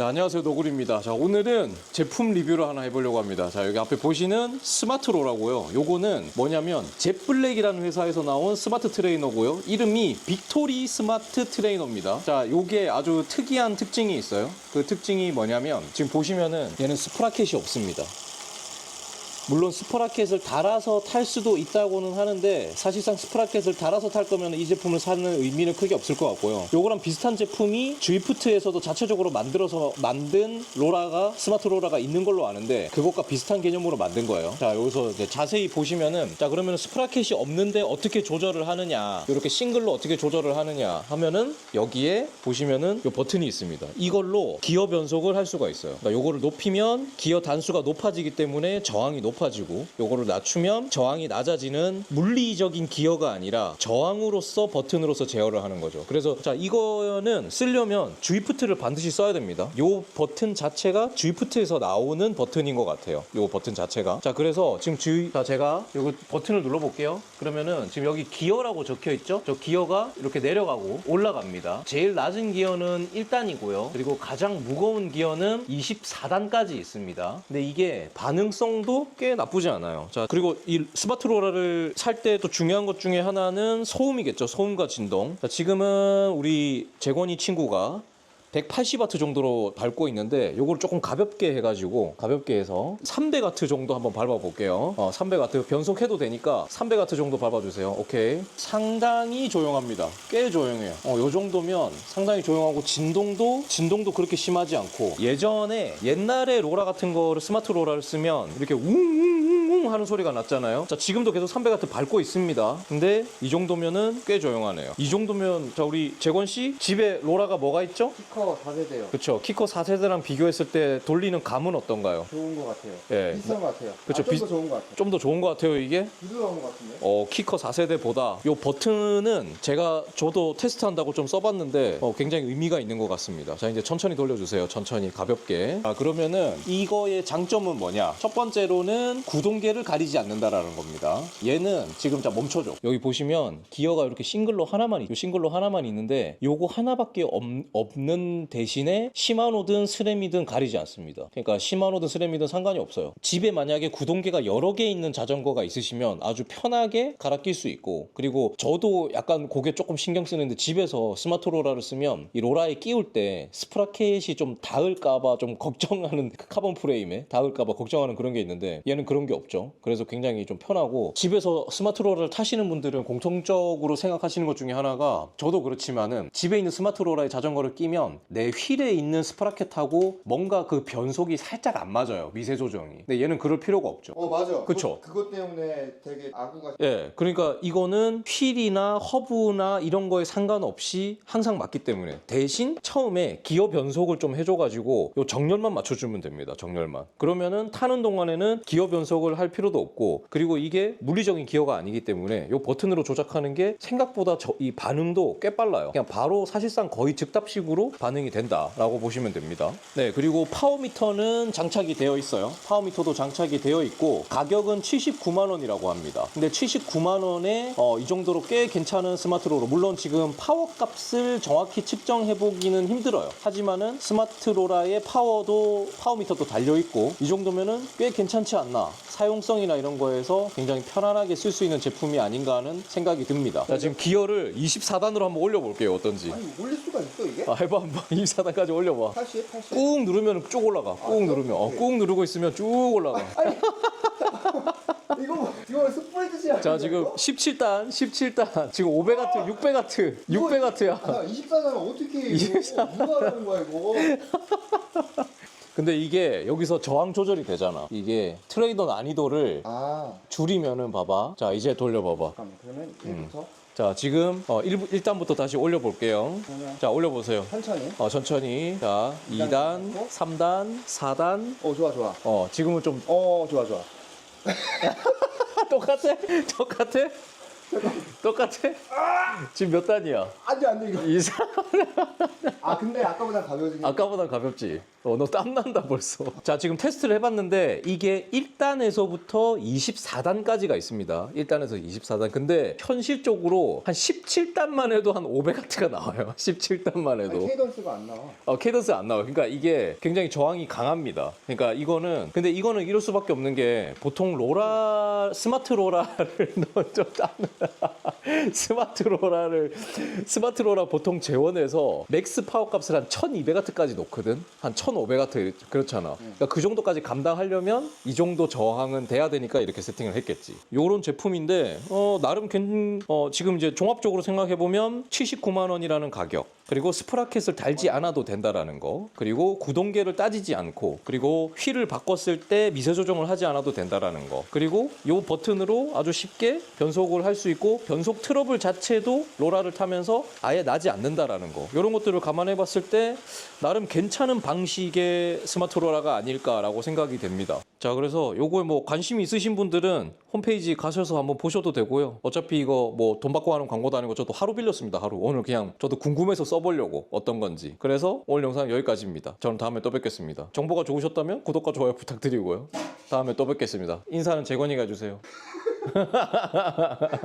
자, 안녕하세요 노구리입니다. 자 오늘은 제품 리뷰를 하나 해보려고 합니다. 자 여기 앞에 보시는 스마트로라고요. 요거는 뭐냐면 젯블랙이라는 회사에서 나온 스마트 트레이너고요. 이름이 빅토리 스마트 트레이너입니다. 자 요게 아주 특이한 특징이 있어요. 그 특징이 뭐냐면 지금 보시면은 얘는 스프라켓이 없습니다. 물론 스프라켓을 달아서 탈 수도 있다고는 하는데 사실상 스프라켓을 달아서 탈 거면 이 제품을 사는 의미는 크게 없을 것 같고요. 요거랑 비슷한 제품이 주이프트에서도 자체적으로 만들어서 만든 로라가 스마트 로라가 있는 걸로 아는데 그것과 비슷한 개념으로 만든 거예요. 자 여기서 이제 자세히 보시면은 자 그러면 스프라켓이 없는데 어떻게 조절을 하느냐 이렇게 싱글로 어떻게 조절을 하느냐 하면은 여기에 보시면은 요 버튼이 있습니다. 이걸로 기어 변속을 할 수가 있어요. 그러니까 요거를 높이면 기어 단수가 높아지기 때문에 저항이 높 아지고 요거를 낮추면 저항이 낮아지는 물리적인 기어가 아니라 저항으로서 버튼으로서 제어를 하는 거죠. 그래서 자 이거는 쓰려면 주이프트를 반드시 써야 됩니다. 요 버튼 자체가 주이프트에서 나오는 버튼인 것 같아요. 요 버튼 자체가. 자 그래서 지금 주의 자 제가 요거 버튼을 눌러볼게요. 그러면은 지금 여기 기어라고 적혀 있죠? 저 기어가 이렇게 내려가고 올라갑니다. 제일 낮은 기어는 1단이고요. 그리고 가장 무거운 기어는 24단까지 있습니다. 근데 이게 반응성도 꽤 나쁘지 않아요. 자, 그리고 이 스마트 로라를 살 때 또 중요한 것 중에 하나는 소음이겠죠. 소음과 진동. 자, 지금은 우리 재건이 친구가 180와트 정도로 밟고 있는데 요거를 조금 가볍게 해가지고 가볍게 해서 300와트 정도 한번 밟아볼게요. 어, 300와트 변속해도 되니까 300와트 정도 밟아주세요. 오케이. 상당히 조용합니다. 꽤 조용해요. 어, 요 정도면 상당히 조용하고 진동도 진동도 그렇게 심하지 않고 예전에 옛날에 로라 같은 거를 스마트 로라를 쓰면 이렇게 웅웅 하는 소리가 났잖아요 자 지금도 계속 300와트 밟고 있습니다 근데 이 정도면은 꽤 조용하네요 이 정도면 자 우리 재건 씨 집에 로라가 뭐가 있죠? 키커 4세대요. 그렇죠. 키커 4세대랑 비교했을 때 돌리는 감은 어떤가요? 좋은 것 같아요. 예. 비싼 것 같아요. 그쵸, 아, 좀더 비슷- 좋은 것 같아요. 좀 더 좋은 것 같아요, 이게. 부드러운 것 같은데. 어, 키커 4세대보다 요 버튼은 제가 저도 테스트한다고 좀 써봤는데 어, 굉장히 의미가 있는 것 같습니다. 자, 이제 천천히 돌려주세요. 천천히 가볍게. 아, 그러면은 이거의 장점은 뭐냐? 첫 번째로는 구동계를 가리지 않는다라는 겁니다. 얘는 지금 자 멈춰줘. 여기 보시면 기어가 이렇게 싱글로 하나만 있, 요 싱글로 하나만 있는데 요거 하나밖에 없, 없는 대신에 시마노든 스램이든 가리지 않습니다. 그러니까 시마노든 스램이든 상관이 없어요. 집에 만약에 구동계가 여러 개 있는 자전거가 있으시면 아주 편하게 갈아 낄 수 있고 그리고 저도 약간 그게 조금 신경 쓰는데 집에서 스마트 로라를 쓰면 이 로라에 끼울 때 스프라켓이 좀 닿을까봐 좀 걱정하는 그 카본 프레임에 닿을까봐 걱정하는 그런 게 있는데 얘는 그런 게 없죠. 그래서 굉장히 좀 편하고 집에서 스마트 로라를 타시는 분들은 공통적으로 생각하시는 것 중에 하나가 저도 그렇지만은 집에 있는 스마트 로라에 자전거를 끼면 내 휠에 있는 스프라켓하고 뭔가 그 변속이 살짝 안 맞아요. 미세 조정이. 근데 얘는 그럴 필요가 없죠. 어 맞아. 그쵸. 그, 그것 때문에 되게 아구가 예, 그러니까 이거는 휠이나 허브나 이런 거에 상관없이 항상 맞기 때문에 대신 처음에 기어 변속을 좀 해줘가지고 요 정렬만 맞춰주면 됩니다. 정렬만. 그러면은 타는 동안에는 기어 변속을 할 필요도 없고 그리고 이게 물리적인 기어가 아니기 때문에 요 버튼으로 조작하는 게 생각보다 저- 이 반응도 꽤 빨라요. 그냥 바로 사실상 거의 즉답식으로 반응이 된다라고 보시면 됩니다. 네, 그리고 파워미터는 장착이 되어 있어요. 파워미터도 장착이 되어 있고 가격은 79만 원이라고 합니다. 근데 79만 원에 어, 이 정도로 꽤 괜찮은 스마트로로 물론 지금 파워 값을 정확히 측정해 보기는 힘들어요. 하지만은 스마트로라의 파워도 파워미터도 달려 있고 이 정도면은 꽤 괜찮지 않나. 사용 성이나 이런 거에서 굉장히 편안하게 쓸 수 있는 제품이 아닌가 하는 생각이 듭니다. 자, 지금 기어를 24단으로 한번 올려 볼게요. 어떤지. 아니 올릴 수가 있어 이게? 아, 해봐 한번 24단까지 올려봐. 80, 80. 꾹 누르면 쭉 올라가. 꾹 누르면 어, 꾹 누르고 있으면 쭉 올라가. 이거 뭐 이거 하는 자 지금 이거? 17단, 17단. 지금 500와트, 600와트, 600와트야. 야 24는 어떻게 이거 누가 하는 거야 이거? 근데 이게 여기서 저항 조절이 되잖아. 이게 트레이더 난이도를 아 줄이면은 봐봐. 자 이제 돌려봐봐. 잠깐만 그러면 1부터 자 지금 어 1, 1단부터 다시 올려볼게요. 자 올려보세요. 천천히. 어 천천히. 자 2단, 3단, 4단. 어 좋아 좋아. 어 지금은 좀 어 좋아 좋아. 똑같아? 똑같아? 똑같아? 지금 몇 단이야? 안돼 안돼 이거. 이사 아 근데 아까보다 가벼워진 게. 아까보다 가볍지? 어, 너 땀난다 벌써. 자, 지금 테스트를 해봤는데 이게 1단에서부터 24단까지가 있습니다. 1단에서 24단. 근데 현실적으로 한 17단만 해도 한 500와트가 나와요. 17단만 해도. 아니, 케이던스가 안 나와. 어, 케이던스 안 나와요. 그러니까 이게 굉장히 저항이 강합니다. 그러니까 이거는 근데 이거는 이럴 수밖에 없는 게 보통 로라 스마트 로라를 넣었죠. 스마트 로라를 스마트 로라 보통 재원에서 맥스 파워 값을 한 1200와트까지 놓거든. 한 1500와트 그렇잖아. 그러니까 그 정도까지 감당하려면 이 정도 저항은 돼야 되니까 이렇게 세팅을 했겠지. 요런 제품인데 어 나름 괜 어, 지금 이제 종합적으로 생각해 보면 79만 원이라는 가격. 그리고 스프라켓을 달지 않아도 된다라는 거. 그리고 구동계를 따지지 않고 그리고 휠을 바꿨을 때 미세 조정을 하지 않아도 된다라는 거. 그리고 요 버튼으로 아주 쉽게 변속을 할 수 있고 변속 트러블 자체도 로라를 타면서 아예 나지 않는다라는 거. 이런 것들을 감안해 봤을 때 나름 괜찮은 방식의 스마트 로라가 아닐까라고 생각이 됩니다. 자, 그래서 요거에 뭐 관심 이 있으신 분들은 홈페이지 가셔서 한번 보셔도 되고요. 어차피 이거 뭐 돈 받고 하는 광고도 아니고 저도 하루 빌렸습니다. 하루. 오늘 그냥 저도 궁금해서 써보려고 어떤 건지. 그래서 오늘 영상 여기까지입니다. 저는 다음에 또 뵙겠습니다. 정보가 좋으셨다면 구독과 좋아요 부탁드리고요. 다음에 또 뵙겠습니다. 인사는 재건이가 해주세요.